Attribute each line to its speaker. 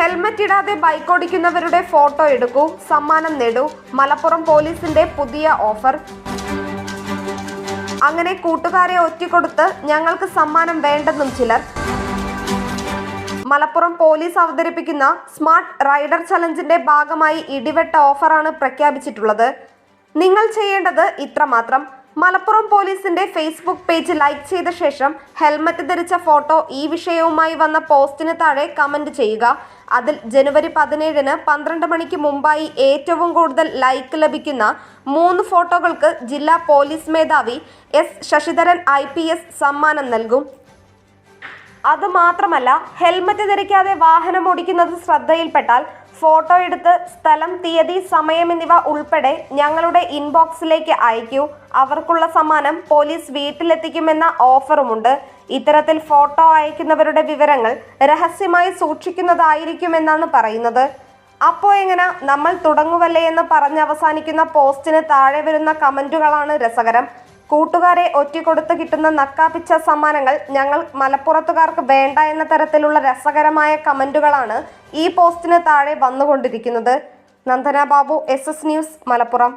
Speaker 1: Helmet ഇടാതെ bike ഓടിക്കുന്നവരുടെ photo എടുക്കൂ സമ്മാനം നേടൂ. മലപ്പുറം പോലീസിന്റെ പുതിയ ഓഫർ. അങ്ങനെ കൂട്ടുകാരെ ഒറ്റിക്കൊടുത്ത് ഞങ്ങൾക്ക് സമ്മാനം വേണ്ടെന്നും ചിലർ. മലപ്പുറം പോലീസ് അവതരിപ്പിക്കുന്ന സ്മാർട്ട് റൈഡർ ചലഞ്ചിന്റെ ഭാഗമായി ഇടിവെട്ട ഓഫറാണ് പ്രഖ്യാപിച്ചിട്ടുള്ളത്. നിങ്ങൾ ചെയ്യേണ്ടത് ഇത്രമാത്രം. മലപ്പുറം പോലീസിന്റെ ഫേസ്ബുക്ക് പേജ് ലൈക്ക് ചെയ്ത ശേഷം ഹെൽമറ്റ് ധരിച്ച ഫോട്ടോ ഈ വിഷയവുമായി വന്ന പോസ്റ്റിന് താഴെ കമന്റ് ചെയ്യുക. അതിൽ ജനുവരി പതിനേഴിന് പന്ത്രണ്ട് മണിക്ക് മുമ്പായി ഏറ്റവും കൂടുതൽ ലൈക്ക് ലഭിക്കുന്ന മൂന്ന് ഫോട്ടോകൾക്ക് ജില്ലാ പോലീസ് മേധാവി എസ് ശശിധരൻ ഐ സമ്മാനം നൽകും. അത് മാത്രമല്ല ഹെൽമറ്റ് ധരിക്കാതെ വാഹനം ഓടിക്കുന്നത് ശ്രദ്ധയിൽപ്പെട്ടാൽ ഫോട്ടോ എടുത്ത് സ്ഥലം തീയതി സമയം എന്നിവ ഉൾപ്പെടെ ഞങ്ങളുടെ ഇൻബോക്സിലേക്ക് അയക്കൂ. അവർക്കുള്ള സമ്മാനം പോലീസ് വീട്ടിലെത്തിക്കുമെന്ന ഓഫറുമുണ്ട്. ഇത്തരത്തിൽ ഫോട്ടോ അയക്കുന്നവരുടെ വിവരങ്ങൾ രഹസ്യമായി സൂക്ഷിക്കുന്നതായിരിക്കുമെന്നാണ് പറയുന്നത്. അപ്പോൾ എങ്ങനെ? നമ്മൾ തുടങ്ങുവല്ലേ എന്ന് പറഞ്ഞ് അവസാനിക്കുന്ന പോസ്റ്റിന് താഴെ വരുന്ന കമന്റുകളാണ് രസകരം. കൂട്ടുകാരെ ഒറ്റിക്കൊടുത്ത് കിട്ടുന്ന നക്കാപ്പിച്ച സമ്മാനങ്ങൾ ഞങ്ങൾ മലപ്പുറത്തുകാർക്ക് വേണ്ട എന്ന തരത്തിലുള്ള രസകരമായ കമന്റുകളാണ് ഈ പോസ്റ്റിന് താഴെ വന്നുകൊണ്ടിരിക്കുന്നത്. Nandana Babu S news Malappuram.